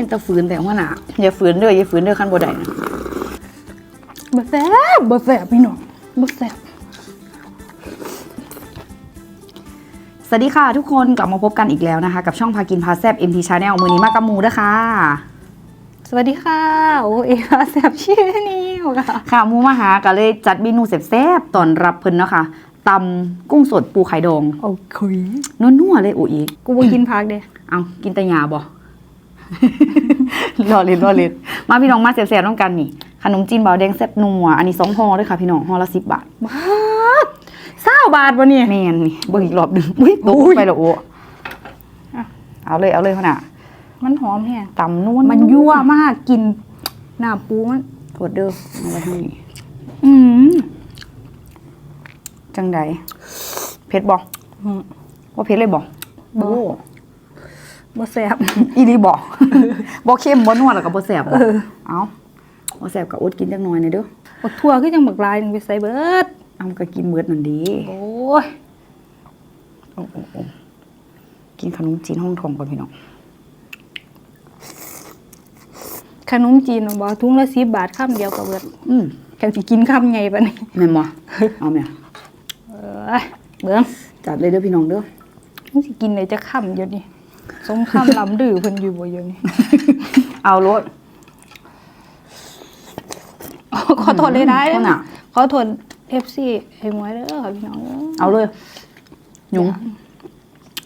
เป็นตะฝืนแต่ว่าน่ะอย่าฝืนเด้ออย่าฝืนเด้อขั้นบ่ได้นะบ่แซ่บบ่แซ่บพี่น้องบ่แซ่บสวัสดีค่ะทุกคนกลับมาพบกันอีกแล้วนะคะ กับช่องพากินพาแซบ MT Channel มือนี้มากับหมูเด้อค่ะสวัสดีค่ะโอเอค่ะแซ่บชื่อนิวค่ะค่ะหมูมาหาก็เลยจัดเมนูแซ่บๆตอนรับเพิ่นเนาะค่ะตำกุ้งสดปูไข่ดองโอเคนัวๆเลยโอ้อีกกูบ่กินผักเด้เอากินแต่ยาบ่ รอเล่นรอเล่นมาพี่น้องมาแซ่บๆต้องกันนี่ ขนมจีนเบาแดงแซ่บนัว อันนี้สองห่อด้วยค่ะพี่น้องห่อละสิบบาทบาทเศร้าบาทบ่เนี่ยแม่นนี่เบิ่งอีกรอบหนึงอุ้ยตกอุ้ยไปแล้วโอ้อะเอาเลยเอาเลยพ่อน่ะมันหอมแฮะตำนวลมันยั่วมากกินหน้าปูมันโทษเด้อเอาไว้ให้นี่อืมจังใดเผ็ดบ่อืมว่าเผ็ดเลยบ่บ่โอ้ บ่แซ่บอีหลีบ่บ่เค็มบ่นัวแล้วก็บ่แซ่บบ่เออเอาบ่แซ่บก็อดกินจักหน่อยหน่อยเด้อบักทั่วคือจังบักลายหนึงไปใส่เบิดเอาก็กินเบิดนั่นดีโอ้ยโอ้โอ้โอ้กินขนมจีนห้องทองก่อนพี่น้องขนมจีนน่ะบ่ถุงละ10บาทคำเดียวก็เบิดอืมกันสิกินคำใหญ่ปานนี้แม่นบ่เอาแม่เอ้ยเบิ่งจัดเลยเด้อพี่น้องเด้อมันสิกินได้จะคำอยู่นี่ สงครามลำดื้อเพิ่นอยู่บ่อยู่นี่ เอารถขอโทษเลยได้เอาน่ะ ขอโทษ FC ให้หมวยเด้อค่ะพี่น้องเด้อเอาเลยหยุง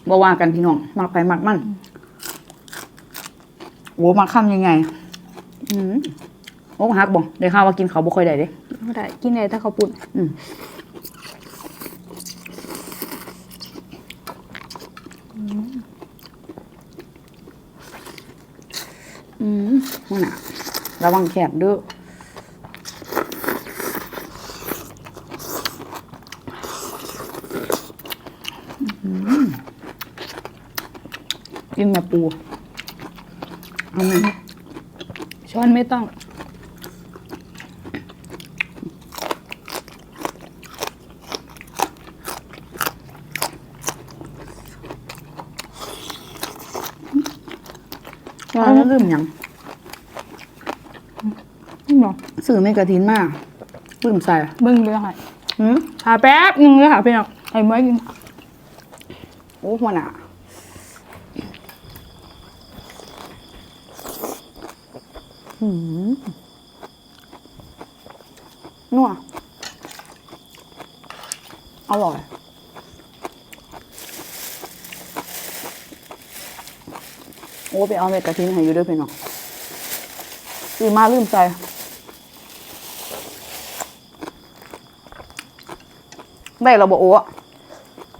บ่ว่ากันพี่น้องมักไปมักมันโอ้มาค่ำยังไง อืมโอ้ฮักบ่ได้ข่าวว่ากินเขาวบ่ค่อยได้เด้บ่ได้กินได้ถ้าเขาวปุ่น อืมอื มนั่นน่ะระวังแคบด้ออืมกินแม่ปูเอาไหมช้อนไม่ต้องว่าแล้วลืมยัง นี่บ่สื่อไม่กระทินมากลืมใส่เบิ่งเลยค่ะหืมหาแป๊บหนึงเลยค่ะพี่น้องให้หมวยกินโอ้หัวหน้าหืมนัวอร่อยโอ้ไปเอาเม็ดกระทินให้อยู่ด้วยพี่น้องซื้อมาลืมใส่ ได้ระบบโอ้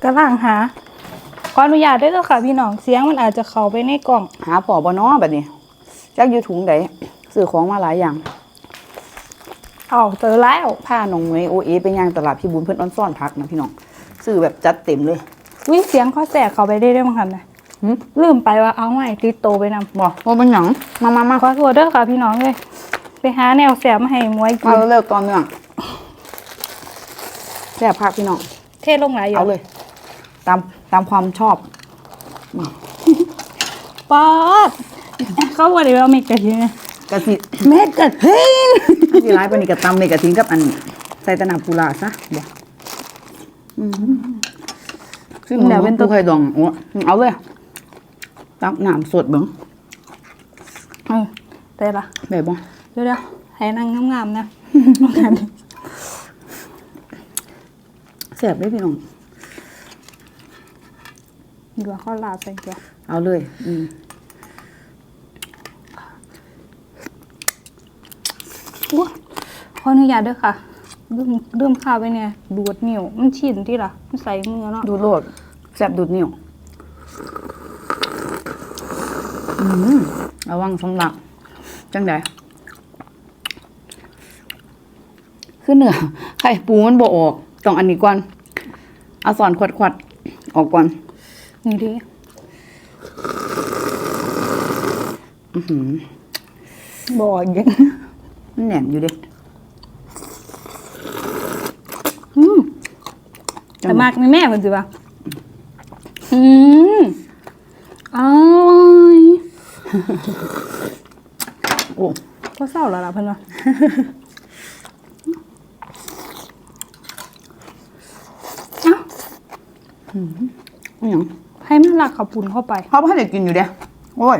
กำลังหา ขออนุญาตด้วยเด้อค่ะ พี่น้องเสียงมันอาจจะเข้าไปในกล่อง หาพอบเนอแบบนี้จักอยู่ถุงใดซื้อของมาหลายอย่างเอาเจอแล้วผ้าน้องเมยโอเอไปย่างตลาดพี่บุญเพื่อนอ้อนซ่อนพักนะพี่น้องซื้อแบบจัดเต็มเลยวิเสียงเขาแสกเข้าไปได้ด้วยมั้งคะนะหืมลืมไปว่าเอาใหม่ติดโตไปนำบอกว่าเป็นหยังมามามาขอโทษเด้อค่ะพี่น้องเลยไปหาแนวแสบมาให้หมวยกิเอานเลิกตอนเนื่อง แซ่บพักพี่น้อง เทลงไหลายอยู่เอาเลย ตามตามความชอบป๊อดเขาบอกเลยว่าเมกะทินกะทิเมกะทินที่ร้ายปานนี้กะตำเมกะทินกับอันใส่ตะนาปูลาซะเดี๋ยวอืมซึ่งเดี๋ยวเป็นตัวไข่ดองโอ้เอาเลยตักน้ำสดเบิ้งเออได้ละแบบบ่เดี๋ยวเดี๋ยวให้นางงามๆนะ แซ่บเลยพี่น้องดีกว่าข้าวลาดใส่เกลือเอาเลย อืมอุ๊ยขออนุญาตเด้อค่ะเริ่มเริ่มข้าวไปเนี่ย ดูดนิ้วมันชินที่ล่ะมันใส่มือเนาะดูดโลดแซ่บดูดนิ้วอืมระวังสำลักจังไดคือเนื้อไข่ปูมันบ่ออก ต้องอันนี้ก่อน เอาสอนขวัดๆออกก่อน นี่ดิอื้อหือบ่อยยังมันแหนมอยู่เดิอืมแต่มากในแม่มันสิว่าอืมอร่อยกุ้งก็เศร้าแล้วล่ะเพิ่นว่า เอ้า อ หย่างให้มันลักข้าวปุ้นเข้าไป เขาไม่ได้กินอยู่เด้โอ้ย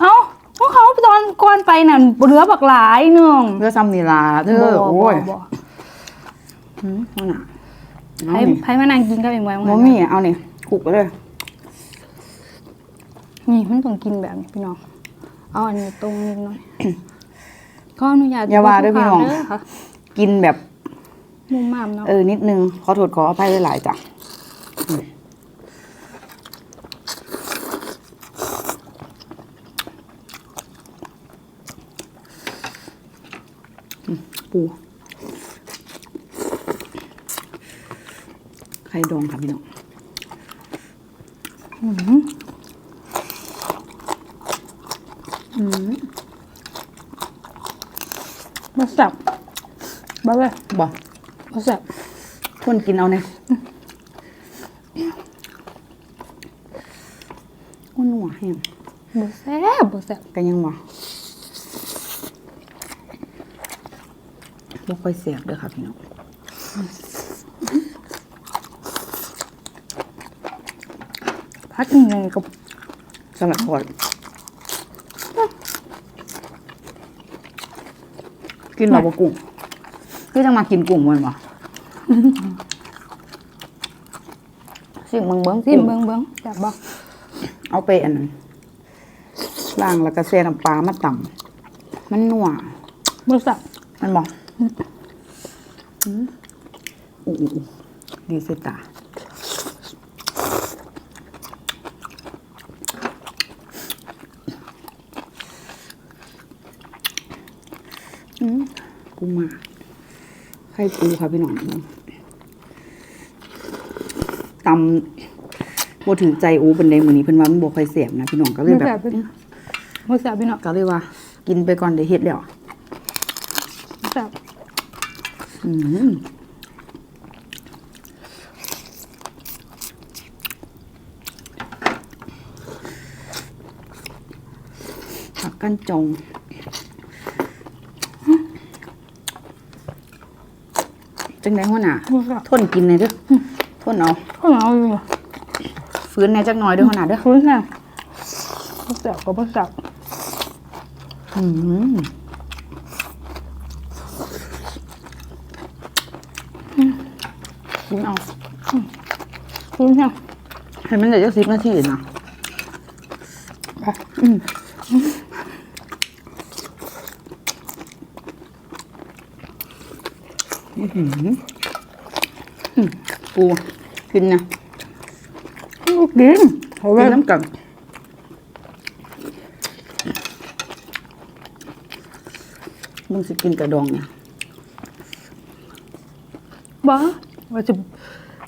เอ้าพวกเขาตอนก่อนไปนั่นเหลือบักหลายหนึงเพื่อซ้ำนีลาเธอบ่โอ้ยบ่บ่อืมนั่นน่ะเอาให้นี่ให้มานั่งกินกับเองไว้บ่มีเอานี่คลุกไปเลยนี่มันต้องกินแบบนี้พี่น้องเอาอันนี้ตรงนิดหน่อยก็อนุญาตอย่าว่าเด้อพี่น้อง เด้อค่ะกินแบบมุมมามเนาะ เออนิดนึงขอโทษขออภัยหลายๆจ้ะอืมอืม ปูไข่ดองค่ะพี่น้องบ่แซ่บบ่เลยบอกบ่แซ่บทนกินเอาเนี่ยอ้วนหัวแห้งบ่แซ่บบ่แซ่บกันยังบ่ บ่ค่อยเสียบเด้อค่ะพี่น้องพักยังไงกับสลัดพอดกินเราบ่กุ้งคือจะมากินกุ้งมันบ่สิเบิ่งเบิ่งซิกุ้มงเบิ่งเบิ่งแซ่บบ่เอาไปอันนั้นล้างแล้วก็แช่น้ำปลามาต่ำมันนัวบ่แซ่บมันบ อกอืมอู้ดีเสยตาอืมกูมาไข่ปูค่ะพี่น้องตำบ่ถือใจอูเป็นใดมือนี้เพิ่นว่ามันบ่ค่อยเสียบนะพี่น้องก็เลยแบบบ่แซ่บพี่น้องก็เลยว่า กินไปก่อนเดี๋ยวเฮ็ดแล้ว แซ่บอืมผักกันจงจังไดหัวหน้าบ่แซ่บทนกินเลยเด้อทนเอาข้าวเหนียวอยู่ฟื้นแหน่จักหน่อยเด้อหัวหน้าเด้อคุณแซ่บบ่แซ่บก็บ่แซ่บอืมกินเอา คุณแซ่บให้มันเหลือจักสิบนาทีนะอืมอื้อหืออืมปูกินนะลูกกินเอาไว้กินน้ำกันมึงสิกินกระดองเนี่ยบ่ว่าสิ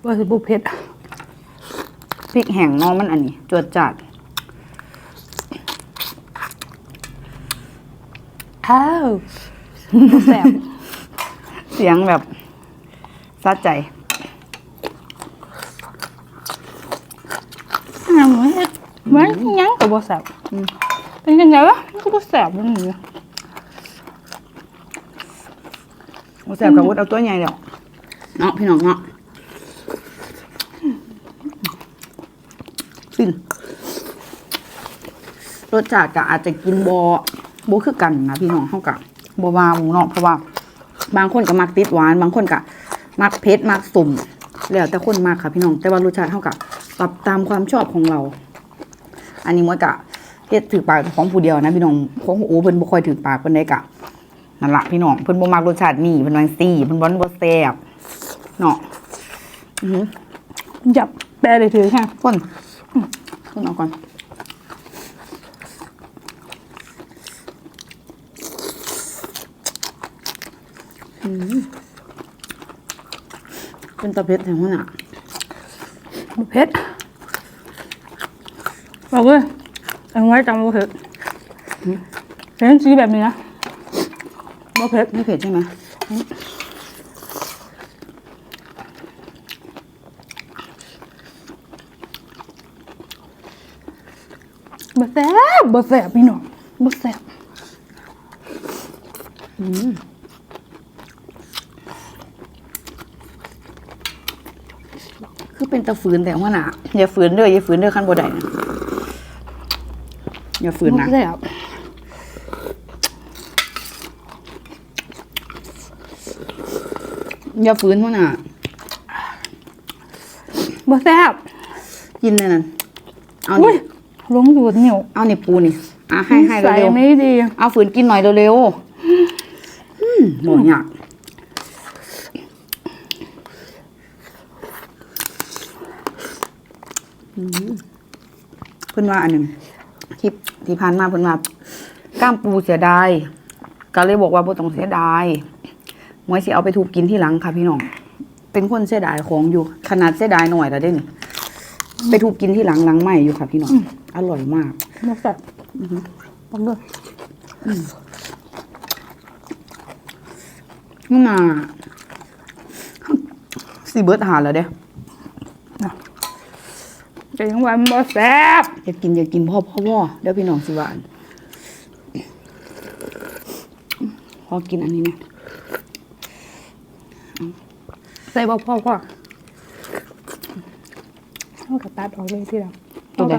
ว่าสิบ่เผ็ด พริกแห้งเน้องมันอันนี้ จวดจัดอ้าวบ่แซ่บเสียงแบบสะใจอ่าเหมือนเฮ็ดเหมือนอิหยังก็บ่แซ่บเป็นจังไดวะมันก็บ่แซ่บมันนี่โอ้แสบกับวุฒเอาตัวใหญ่เดี๋ยวเนาะพี่น้องเนาะฟิน รสชาติก็อาจจะกินบอบคือกันนะพี่น้องเท่ากับบวาหมูเนาะเพราะว่าบางคนก็มักติดหวาน บางคนก็มักเผ็ดมักสุ่มแล้วแต่คนมากค่ะพี่น้องแต่ว่ารสชาติเท่ากับปรับตามความชอบของเรา อันนี้มวยกะเฮ็ดถือปากของผู้เดียวนะพี่น้องของโอ้เพิ่นบ่ค่อยถือปากเพิ่นได้กะนั่นละพี่น้องเพิ่นบ่มักรสชาตินี่เพิ่นว่าซี่เพิ่นบ่บ่แซ่บเนาะอือจับแปลได้ถือค่ะคนคนเอาก่อน เป็นตะเพ็ดแถวหัวหน้าบ่เผ็ดบอกเว้ยเอาไว้จำบ่เผ็ดเห็นสีแบบนี้นะบ่เผ็ดไม่เผ็ดใช่ไหมบ่แซ่บบ่แซ่บพี่น้องบ่แซ่บอืมคือ เป็นตะฝืนแต่ว่าน่ะอย่าฝืนเด้ออย่าฝืนเด้อขั้นบ่ได้นะอย่าฝืนนะบ่แซ่บอย่าฝืนว่าน่ะบ่แซ่บกินเลยนั่นเอาอุ้นี่ยลงดูดเหนียวเอานี่ปูนี่อะให้ให้ใส่เร็วไม่ดีๆเอาฝืนกินหน่อยเร็วๆอืมหมดอยากอืม เพิ่นว่าอันหนึ่งคลิปที่ผ่านมาเพิ่นว่ากล้ามปูเสียดายก็เลยบอกว่าบ่ต้องเสียดายหมวยสิเอาไปถูกกินที่หลังค่ะพี่น้องเป็นคนเสียดายของอยู่ ขนาดเสียดายหน่อยแล้วเด้นี่ไปถูกกินที่หลังหลังใหม่อยู่ค่ะพี่น้องอร่อยมากบ่แซ่บปักด้วยนี่นาสีเบิร์ดหาแล้วเด้ แต่ยังว่ามันบ่แซ่บอยากกินอยากกินพ่อพ่อพ่อเดี๋ยวพี่น้องสิหวานพอกินอันนี้เนี่ยใส่บ่พอพอเอาก็ตัดออกเลยทีหลังตัวใด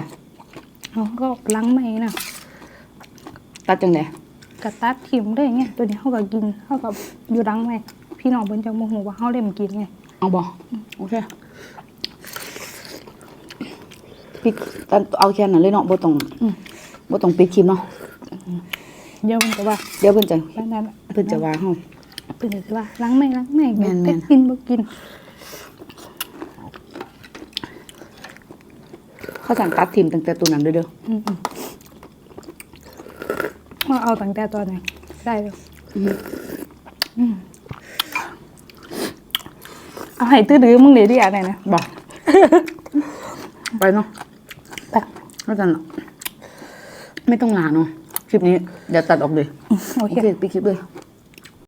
เอาก็ล้างไม่นะตัดจังไดกระตัดทิมได้เงี้ยตัวนี้เขาก็กินเขาก็อยู่ดังไงพี่น้องเพิ่นจังโมโหว่าเขาเล่มกินไงเอาบ่โอเค ปิดตัดเอาแค่นั้นเลยเนาะบ่ต้องบ่ต้องปิดคลิปเนาะเดี๋ยวมันก็ว่าเดี๋ยวเพิ่นจะบ้านนั้นเพิ่นจะว่าเฮาเพิ่นจะว่าล้างไม่ล้างไม่แม่นๆเป็ดกินบ่กินเขาสั่งตัดทิมตั้งแต่ตัวนั้นเด้อเด้อว่าเอาตั้งแต่ตอนไหนได้เลยอืมเอาให้ตื้อดื้อมึงเดี๋ยวดิอะไรนะบ่ไปเนาะไปแล้ว กันเนาะไม่ต้องลาเนาะคลิปนี้เดี๋ยวตัดออกเลยโอโอเคเคปิดคลิปเลย